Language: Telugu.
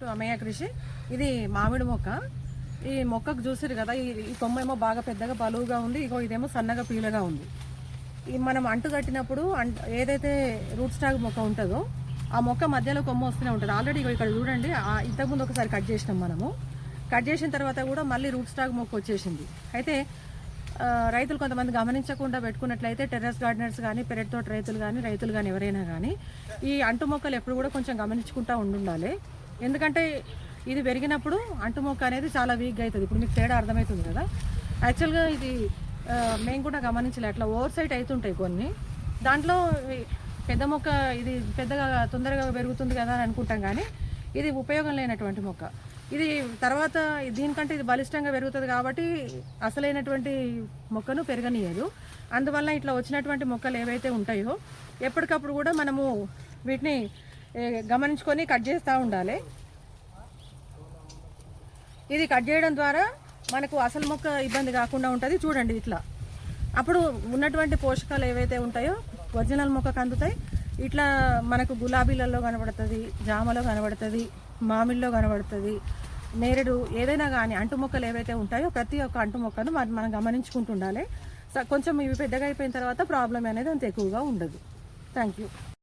టు అమయ్య కృషి. ఇది మామిడి మొక్క. ఈ మొక్కకు చూసారు కదా ఈ కొమ్మ ఏమో బాగా పెద్దగా బలువుగా ఉంది ఇగో ఇదేమో సన్నగా పీలగా ఉంది. ఈ మనం అంటు కట్టినప్పుడు అంట ఏదైతే రూట్ స్టాక్ మొక్క ఉంటుందో ఆ మొక్క మధ్యలో కొమ్మ వస్తూనే ఉంటుంది. ఆల్రెడీ ఇగో ఇక్కడ చూడండి ఇంతకుముందు ఒకసారి కట్ చేసినాం మనము. కట్ చేసిన తర్వాత కూడా మళ్ళీ రూట్ స్టాక్ మొక్క వచ్చేసింది. అయితే రైతులు కొంతమంది గమనించకుండా పెట్టుకున్నట్లయితే టెర్రస్ గార్డెనర్స్ కానీ పెరట్ తోట రైతులు కానీ రైతులు కానీ ఎవరైనా కానీ ఈ అంటు మొక్కలు ఎప్పుడు కూడా కొంచెం గమనించుకుంటూ ఉండాలి ఎందుకంటే ఇది పెరిగినప్పుడు అంటు మొక్క అనేది చాలా వీక్గా అవుతుంది. ఇప్పుడు మీకు తేడా అర్థమవుతుంది కదా? యాక్చువల్గా ఇది మేము కూడా గమనించలే. అట్లా ఓవర్ సైట్ అవుతుంటాయి కొన్ని. దాంట్లో పెద్ద మొక్క ఇది పెద్దగా తొందరగా పెరుగుతుంది కదా అని అనుకుంటాం కానీ ఇది ఉపయోగం లేనటువంటి మొక్క. ఇది తర్వాత దీనికంటే ఇది బలిష్టంగా పెరుగుతుంది కాబట్టి అసలైనటువంటి మొక్కను పెరగనీయదు. అందువల్ల ఇట్లా వచ్చినటువంటి మొక్కలు ఏవైతే ఉంటాయో ఎప్పటికప్పుడు కూడా మనము వీటిని గమనించుకొని కట్ చేస్తూ ఉండాలి. ఇది కట్ చేయడం ద్వారా మనకు అసలు మొక్క ఇబ్బంది కాకుండా ఉంటుంది. చూడండి ఇట్లా. అప్పుడు ఉన్నటువంటి పోషకాలు ఏవైతే ఉంటాయో ఒరిజినల్ మొక్కకు అందుతాయి. ఇట్లా మనకు గులాబీలలో కనబడుతుంది జామలో కనబడుతుంది మామిడిలో కనబడుతుంది నేరేడు ఏదైనా కానీ అంటు మొక్కలు ఏవైతే ఉంటాయో ప్రతి ఒక్క అంటు మొక్కను మనం మనం గమనించుకుంటూ ఉండాలి కొంచెం ఇవి పెద్దగా అయిపోయిన తర్వాత ప్రాబ్లం అనేది అంత ఎక్కువగా ఉండదు. Thank you